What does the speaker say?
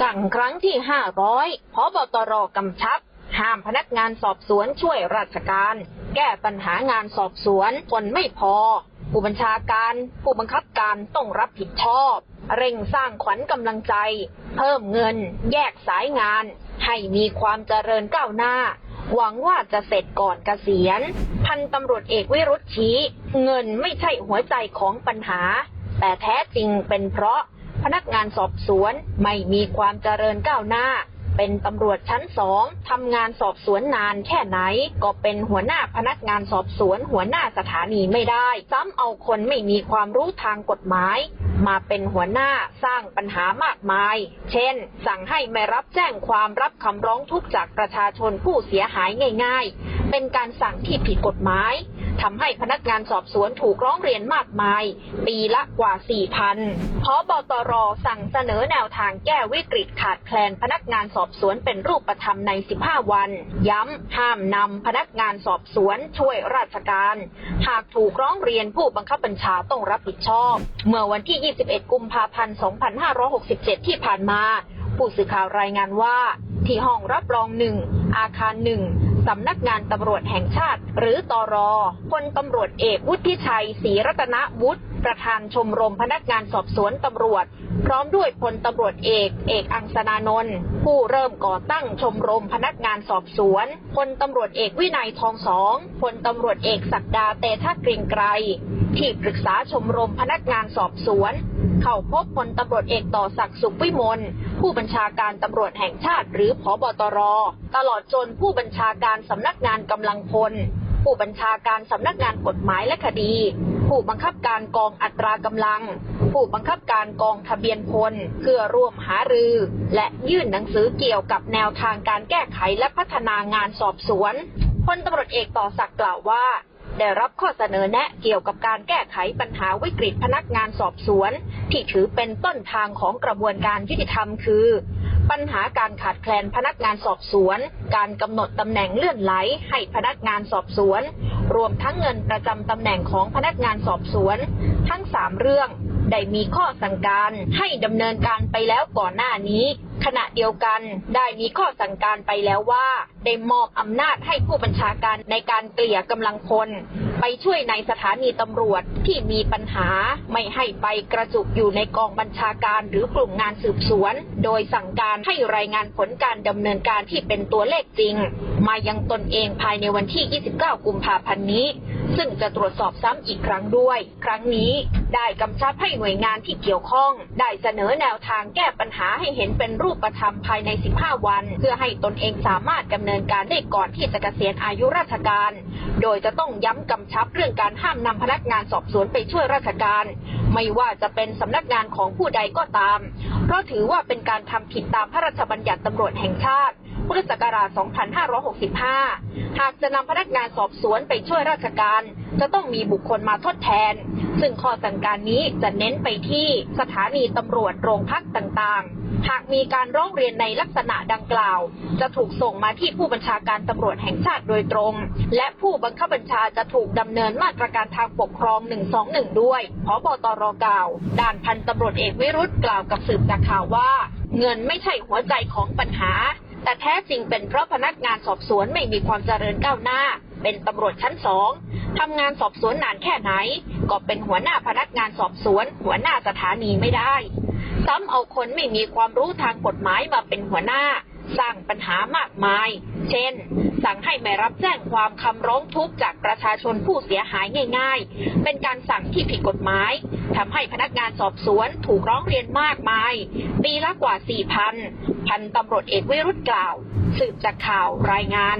สั่งครั้งที่ 500พบตรกำชับ ห้ามพนักงานสอบสวนช่วยราชการ แก้ปัญหางานสอบสวนคนไม่พอ ผู้บัญชาการ ผู้บังคับการต้องรับผิดชอบ เร่งสร้างขวัญกำลังใจ เพิ่มเงิน แยกสายงาน ให้มีความเจริญก้าวหน้า หวังว่าจะเสร็จก่อนเกษียณ พันตำรวจเอกวิรุธชี้ เงินไม่ใช่หัวใจของปัญหา แต่แท้จริงเป็นเพราะ นักงานสอบสวนไม่มีความเจริญก้าวหน้า เป็นตำรวจชั้นสองทำงานสอบสวนนานแค่ไหน ก็เป็นหัวหน้าพนักงานสอบสวนหัวหน้าสถานีไม่ได้ ซ้ำเอาคนไม่มีความรู้ทางกฎหมาย มาเป็นหัวหน้าสร้างปัญหามากมาย เช่น สั่งให้ไม่รับแจ้งความรับคำร้องทุกข์จากประชาชนผู้เสียหายง่าย ๆ เป็นการสั่งที่ผิดกฎหมาย ทำให้พนักงานสอบสวนถูกร้องเรียนมากมาย ปีละกว่า 4,000พบตรสั่งเสนอแนวทางแก้วิกฤตขาดแคลนพนักงานสอบสวนเป็นรูปธรรมใน 15 วัน ย้ำห้ามนำพนักงานสอบสวนช่วยราชการ หากถูกร้องเรียนผู้บังคับบัญชาต้องรับผิดชอบ เมื่อวันที่ 21 กุมภาพันธ์ 2567 ที่ผ่านมา ผู้สื่อข่าวรายงานว่า ที่ห้องรับรองหนึ่งอาคารหนึ่ง สำนักงานตำรวจแห่งชาติหรือตอรอพลตำรวจเอกวุฒิชัยศรีรัตนวุฒิ ประธานชมรมพนักงานสอบสวนตำรวจ พร้อมด้วยพลตำรวจเอก เอกอังสนานนท์ผู้เริ่มก่อตั้งชมรมพนักงานสอบสวนพลตำรวจเอกวินัยทองสองพลตำรวจเอกศักดาเตชะเกรียงไกรที่ปรึกษาชมรมพนักงานสอบสวน เข้าพบพลตำรวจเอกต่อศักดิ์สุขวิมลผู้บัญชาการตำรวจแห่งชาติหรือผบตร ตลอดจนผู้บัญชาการสำนักงานกำลังพล ผู้บัญชาการสำนักงานกฎหมายและคดี ผู้บังคับการกองอัตรากำลัง ผู้บังคับการกองทะเบียนพลเพื่อร่วมหารือ และยื่นหนังสือเกี่ยวกับแนวทางการแก้ไขและพัฒนางานสอบสวนพลตำรวจเอกต่อศักดิ์กล่าวว่า ได้รับข้อเสนอแนะเกี่ยวกับการแก้ไขปัญหาวิกฤตพนักงานสอบสวน ที่ถือเป็นต้นทางของกระบวนการยุติธรรมคือ ปัญหาการขาดแคลนพนักงานสอบสวน การกำหนดตำแหน่งเลื่อนไหลให้พนักงานสอบสวน รวมทั้งเงินประจำตำแหน่งของพนักงานสอบสวน ทั้งสามเรื่องได้มีข้อสั่งการให้ดำเนินการไปแล้วก่อนหน้านี้ ขณะเดียวกันได้มีข้อสั่งการไปแล้วว่า ได้มอบอำนาจให้ผู้บัญชาการในการเกลี่ยกำลังพล ไปช่วยในสถานีตำรวจที่มีปัญหาไม่ให้ไปกระจุกอยู่ในกองบัญชาการหรือกลุ่มงานสืบสวน โดยสั่งการให้รายงานผลการดำเนินการที่เป็นตัวเลขจริง มายังตนเองภายในวันที่ 29 กุมภาพันธ์นี้ ซึ่งจะตรวจสอบซ้ำอีกครั้งด้วย ครั้งนี้ได้กำชับให้หน่วยงานที่เกี่ยวข้อง ได้เสนอแนวทางแก้ปัญหาให้เห็นเป็นรูปธรรมภายใน 15 วัน เพื่อให้ตนเองสามารถดำเนินการได้ก่อนที่จะเกษียณอายุราชการ โดยจะต้องย้ำกำชับเรื่องการห้ามนำพนักงานสอบสวนไปช่วยราชการไม่ว่าจะเป็นสำนักงานของผู้ใดก็ตาม เพราะถือว่าเป็นการทำผิดตามพระราชบัญญัติตำรวจแห่งชาติ พุทธศักราช 2565 หากจะนำพนักงานสอบสวนไปช่วยราชการจะต้องมีบุคคลมาทดแทน ซึ่งข้อสั่งการนี้จะเน้นไปที่สถานีตำรวจโรงพักต่างๆ หากมีการร้องเรียนในลักษณะดังกล่าว จะถูกส่งมาที่ผู้บัญชาการตำรวจแห่งชาติโดยตรง และผู้บังคับบัญชาจะถูกดำเนินมาตรการทางปกครอง 121 ด้วยพบตรกล่าวด้านพันตำรวจเอกวิรุธกล่าวกับสืบจากข่าวว่า เงินไม่ใช่หัวใจของปัญหา แต่แท้จริงเป็นเพราะพนักงานสอบสวนไม่มีความเจริญก้าวหน้า เป็นตำรวจชั้นสองทำงานสอบสวนนานแค่ไหน ก็เป็นหัวหน้าพนักงานสอบสวน หัวหน้าสถานีไม่ได้ ซ้ำเอาคนไม่มีความรู้ทางกฎหมายมาเป็นหัวหน้า สร้างปัญหามากมาย เช่น สั่งให้ไม่รับแจ้งความคำร้องทุกข์จากประชาชนผู้เสียหายง่าย ๆ เป็นการสั่งที่ผิดกฎหมายทำให้พนักงานสอบสวนถูกร้องเรียนมากมาย ปีละกว่า 4,000 พันตำรวจเอกวิรุธกล่าว สืบจากข่าวรายงาน